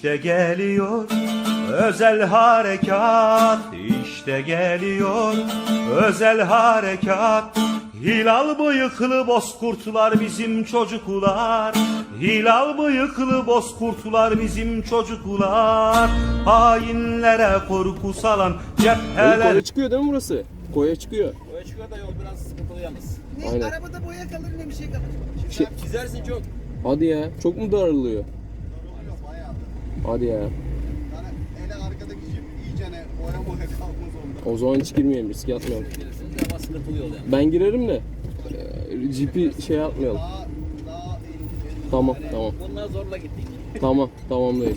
İşte geliyor özel harekat işte geliyor özel harekat Hilal bıyıklı bozkurtlar bizim çocuklar Hilal bıyıklı bozkurtlar bizim çocuklar Hainlere korku salan cepheler Koya çıkıyor değil mi burası? Koya çıkıyor. Boya çıkıyor da yol biraz sıkıntılı yalnız. Ne Aynen. arabada boya kalır ne bir şey kalır. Şey- Çizersin çok. Hadi ya. Çok mu daralıyor? Hadi ya. Yani ele arkadaki jip iyicene boya boya kalmaz onda. O zaman hiç girmeyelim. Riske atmayalım. Gelirsiniz ama sıkıntılı yol yani. Ben girerim de. e, Jipi şey yapmayalım. Daha, daha in- Tamam tamam. Bunlar zorla gittik. Tamam tamam değil.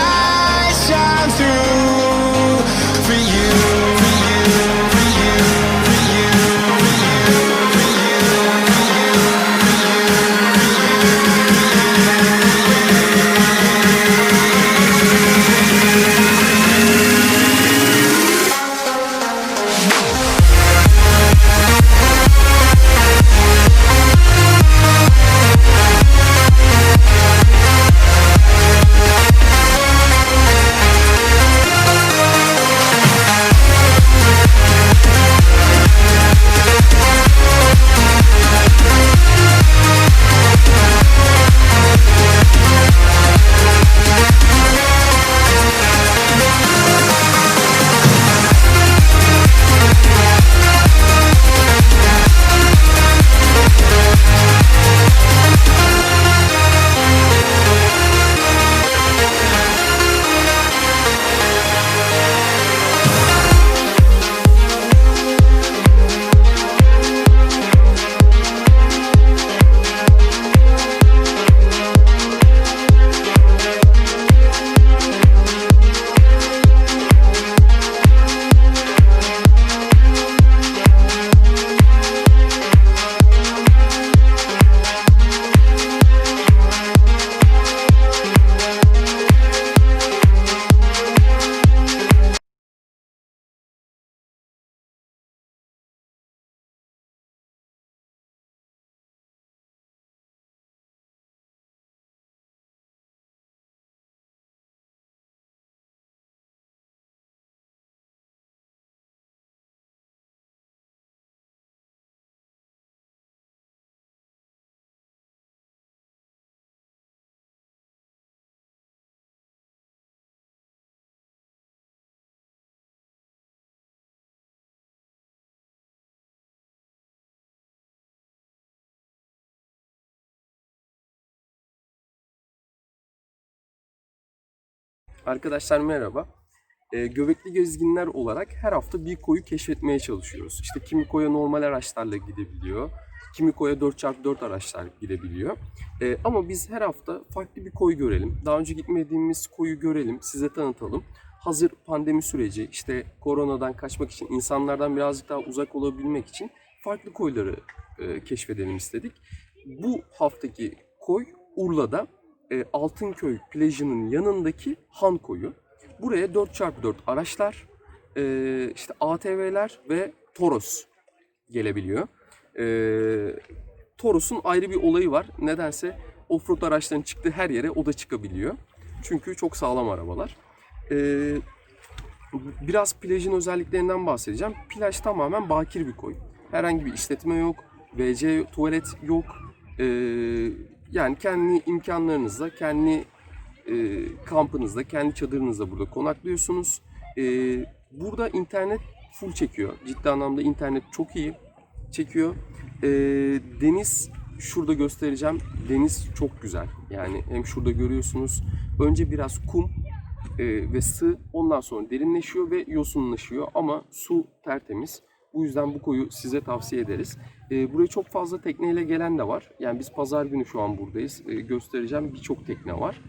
Arkadaşlar merhaba. Ee, Göbekli Gezginler olarak her hafta bir koyu keşfetmeye çalışıyoruz. İşte kimi koya normal araçlarla gidebiliyor, kimi koya 4x4 araçlar gidebiliyor. Ee, ama biz her hafta farklı bir koy görelim. Daha önce gitmediğimiz koyu görelim, size tanıtalım. Hazır pandemi süreci, işte koronadan kaçmak için, insanlardan birazcık daha uzak olabilmek için farklı koyları e, keşfedelim istedik. Bu haftaki koy Urla'da e, Altınköy plajının yanındaki Han Koyu. Buraya 4x4 araçlar, e, işte ATV'ler ve Toros gelebiliyor. E, Toros'un ayrı bir olayı var. Nedense offroad araçların çıktığı her yere o da çıkabiliyor. Çünkü çok sağlam arabalar. E, biraz plajın özelliklerinden bahsedeceğim. Plaj tamamen bakir bir koy. Herhangi bir işletme yok, WC tuvalet yok. E, yani kendi imkanlarınızla, kendi e, kampınızda, kendi çadırınızda burada konaklıyorsunuz. E, burada internet full çekiyor. Ciddi anlamda internet çok iyi çekiyor. E, deniz şurada göstereceğim. Deniz çok güzel. Yani hem şurada görüyorsunuz. Önce biraz kum e, ve sığ. Ondan sonra derinleşiyor ve yosunlaşıyor. Ama su tertemiz. Bu yüzden bu koyu size tavsiye ederiz. E, buraya çok fazla tekneyle gelen de var. Yani biz pazar günü şu an buradayız. E, göstereceğim birçok tekne var.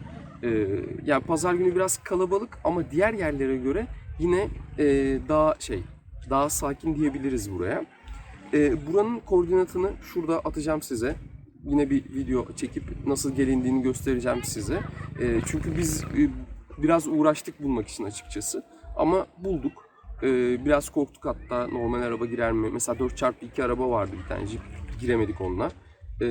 E, yani pazar günü biraz kalabalık ama diğer yerlere göre yine e, daha şey daha sakin diyebiliriz buraya. Buranın koordinatını şurada atacağım size. Yine bir video çekip nasıl gelindiğini göstereceğim size. Çünkü biz e, biraz uğraştık bulmak için açıkçası. Ama bulduk. E, biraz korktuk hatta normal araba girer mi? Mesela 4x2 araba vardı bir tane Jeep. Giremedik onunla. E,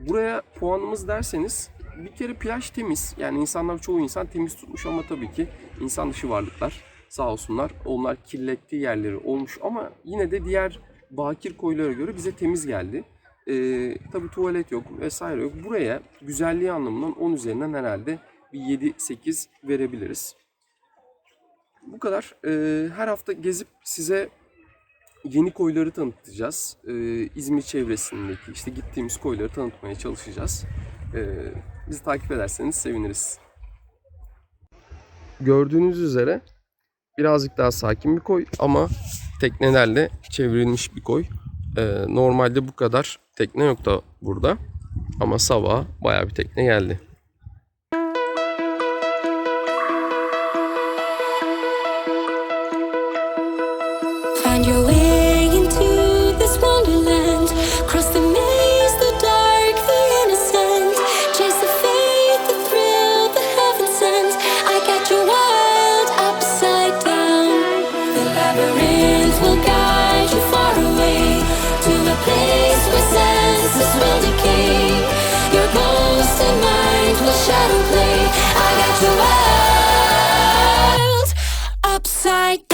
buraya puanımız derseniz bir kere plaj temiz. Yani insanlar çoğu insan temiz tutmuş ama tabii ki insan dışı varlıklar sağ olsunlar. Onlar kirlettiği yerleri olmuş ama yine de diğer bakir koylara göre bize temiz geldi. Ee, tabii tuvalet yok vesaire yok. Buraya güzelliği anlamından 10 üzerinden herhalde bir 7-8 verebiliriz. Bu kadar. Ee, her hafta gezip size yeni koyları tanıtacağız. Ee, İzmir çevresindeki işte gittiğimiz koyları tanıtmaya çalışacağız. Ee, bizi takip ederseniz seviniriz. Gördüğünüz üzere birazcık daha sakin bir koy ama teknelerle çevrilmiş bir koy. Ee, normalde bu kadar tekne yok da burada. Ama sabah bayağı bir tekne geldi. Labyrinth will guide you far away to a place where senses will decay. Your ghost and mind will shadow play. I got you wild upside